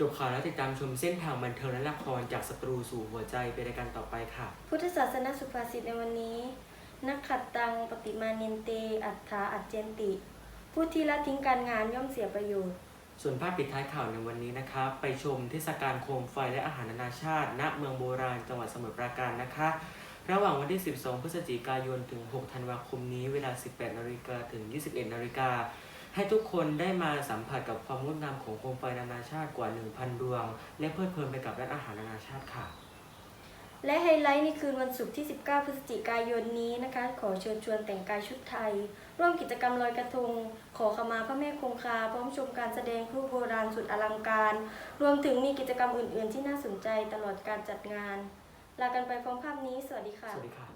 จบข่าวแล้วติดตามชมเส้นทางบันเทิงและละครจากศัตรูสู่หัวใจเป็นรายการต่อไปค่ะ พุทธศาสนสุภาษิตในวันนี้ นักขัดตังปฏิมาเนนเต อัฏฐาอัจเจนติ ผู้ที่ละทิ้งการงานย่อมเสียประโยชน์ ส่วนภาพปิดท้ายข่าวในวันนี้นะคะไปชมเทศกาลโคมไฟและอาหารนานาชาติ ณเมืองโบราณจังหวัดสมุทรปราการนะคะ ระหว่างวันที่ 12 พฤศจิกายนถึง 6 ธันวาคมนี้ เวลา 18 นาฬิกาถึง 21 นาฬิกา ให้ทุกคนได้มาสัมผัสกับความงดงามของโคมไฟนานาชาติกว่า 1,000 ดวง และเพลิดเพลินไปกับร้านอาหารนานาชาติค่ะ และไฮไลท์ในคืนวันศุกร์ที่ 19 พฤศจิกายนนี้นะคะ ขอเชิญชวนแต่งกายชุดไทย ร่วมกิจกรรมลอยกระทง ขอขมาพระแม่คงคา พร้อมชมการแสดงครูโบราณสุดอลังการ รวมถึงมีกิจกรรมอื่น ๆ ที่น่าสนใจตลอดการจัดงาน ลากันไปพร้อมภาพนี้ สวัสดีค่ะ สวัสดีค่ะ